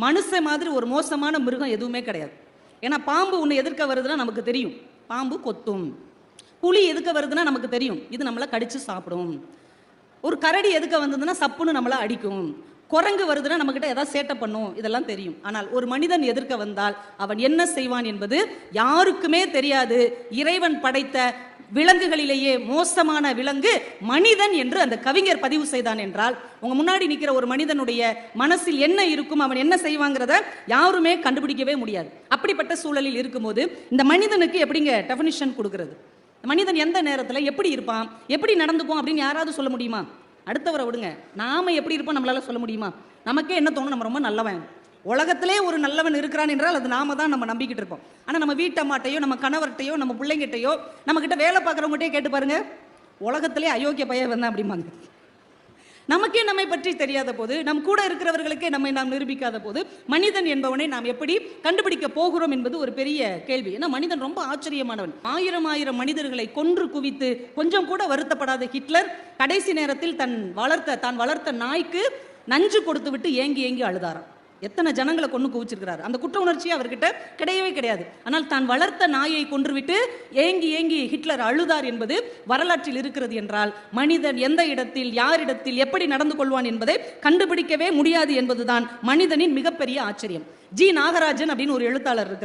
மனுஷன் மாதிரி ஒரு மோசமான மிருகம் எதுவுமே கிடையாது. ஏன்னா பாம்பு ஒன்று எதிர்க்க வருதுன்னா நமக்கு தெரியும். பாம்பு கொத்தும். புளி எதுக்க வருதுன்னா நமக்கு தெரியும். இது நம்மளை கடிச்சு சாப்பிடும். ஒரு கரடி எதுக்க வந்ததுன்னா சப்புன்னு நம்மளை அடிக்கும். குரங்கு வருதுன்னா நம்மக்கிட்ட ஏதாவது சேட்டை பண்ணும். இதெல்லாம் தெரியும். ஆனால் ஒரு மனிதன் எதிர்க்க வந்தால் அவன் என்ன செய்வான் என்பது யாருக்குமே தெரியாது. இறைவன் படைத்த விலங்குகளிலேயே மோசமான விலங்கு மனிதன் என்று அந்த கவிஞர் பதிவு செய்தான் என்றால் உங்க முன்னாடி நிற்கிற ஒரு மனிதனுடைய மனசில் என்ன இருக்கும் அவன் என்ன செய்வாங்கிறத யாருமே கண்டுபிடிக்கவே முடியாது. அப்படிப்பட்ட சூழலில் இருக்கும்போது இந்த மனிதனுக்கு எப்படிங்க டெஃபனிஷன் கொடுக்கறது? மனிதன் எந்த நேரத்தில் எப்படி இருப்பான் எப்படி நடந்துக்கும் அப்படின்னு யாராவது சொல்ல முடியுமா? அடுத்தவரை விடுங்க. நாம எப்படி இருப்போம் நம்மளால சொல்ல முடியுமா? நமக்கே என்ன தோணும்? நம்ம ரொம்ப நல்லவன். உலகத்திலே ஒரு நல்லவன் இருக்கிறான் என்றால் அது நாம தான் நம்ம நம்பிக்கிட்டு இருப்போம். ஆனால் நம்ம வீட்டம்மாட்டையோ நம்ம கணவர்கிட்டையோ நம்ம பிள்ளைங்கிட்டயோ நம்மக்கிட்ட வேலை பார்க்குறவங்ககிட்டயே கேட்டு பாருங்க உலகத்திலே அயோக்கிய பையன் வந்தான் அப்படிம்பாங்க. நமக்கே நம்மை பற்றி தெரியாத போது நம் கூட இருக்கிறவர்களுக்கே நம்மை நாம் நிரூபிக்காத போது மனிதன் என்பவனை நாம் எப்படி கண்டுபிடிக்க போகிறோம் என்பது ஒரு பெரிய கேள்வி. ஏன்னா மனிதன் ரொம்ப ஆச்சரியமானவன். ஆயிரம் ஆயிரம் மனிதர்களை கொன்று குவித்து கொஞ்சம் கூட வருத்தப்படாத ஹிட்லர் கடைசி நேரத்தில் தன் வளர்த்த தான் வளர்த்த நாய்க்கு நஞ்சு கொடுத்து விட்டு ஏங்கி ஏங்கி அழுதாராம். எத்தனை ஜனங்களை கொண்டு குவிச்சிருக்கிறார்? அந்த குற்ற உணர்ச்சி அவர்கிட்ட கிடையவே கிடையாது. ஆனால் தான் வளர்த்த நாயை கொன்றுவிட்டு ஏங்கி ஏங்கி ஹிட்லர் அழுதார் என்பது வரலாற்றில் இருக்கிறது என்றால் மனிதன் எந்த இடத்தில் யாரிடத்தில் எப்படி நடந்து கொள்வான் என்பதை கண்டுபிடிக்கவே முடியாது என்பதுதான் மனிதனின் மிகப்பெரிய ஆச்சரியம். ஜி நாகராஜன் அப்படின்னு ஒரு எழுத்தாளர் இருக்கிறார்.